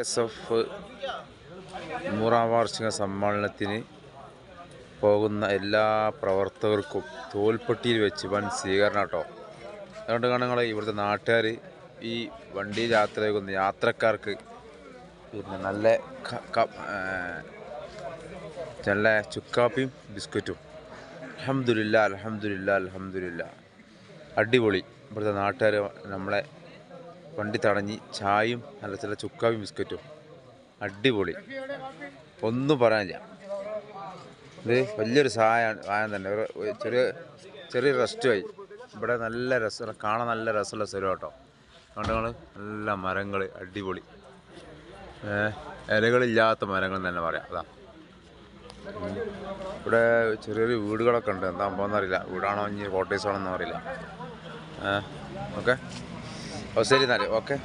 S F നൂറാം വാർഷിക സമ്മേളനത്തിന് പോകുന്ന എല്ലാ പ്രവർത്തകർക്കും തോൽപ്പെട്ടിയിൽ വെച്ച് വൻ സ്വീകരണം കേട്ടോ. അതുകൊണ്ട് കാണുങ്ങൾ ഇവിടുത്തെ നാട്ടുകാർ ഈ വണ്ടി യാത്ര ചെയ്യുന്ന യാത്രക്കാർക്ക് പിന്നെ നല്ല നല്ല ചുക്കാപ്പിയും ബിസ്ക്കറ്റും. അലഹമില്ല അലഹമില്ല അലഹമില്ല അടിപൊളി. ഇവിടുത്തെ നാട്ടുകാർ നമ്മളെ വണ്ടി തടഞ്ഞ് ചായയും നല്ല ചില ചുക്കാവും ബിസ്ക്കറ്റും. അടിപൊളി. ഒന്നും പറയാനില്ല. ഇത് വലിയൊരു സഹായമാണ് സഹായം തന്നെ. ഒരു ചെറിയ ചെറിയ റെസ്റ്റുമായി ഇവിടെ നല്ല രസം കാണാൻ നല്ല രസമുള്ള സ്ഥലം കേട്ടോ. കണ്ടങ്ങൾ നല്ല മരങ്ങൾ അടിപൊളി. ഇലകളില്ലാത്ത മരങ്ങൾ തന്നെ പറയാം. അതാ. ഇവിടെ ചെറിയൊരു വീടുകളൊക്കെ ഉണ്ട്. എന്താ സംഭവം വീടാണോ ഇനി കോട്ടേഴ്സ് ആണോ എന്നറിയില്ല ഓക്കെ. ഓ ശരി എന്നാൽ ഓക്കെ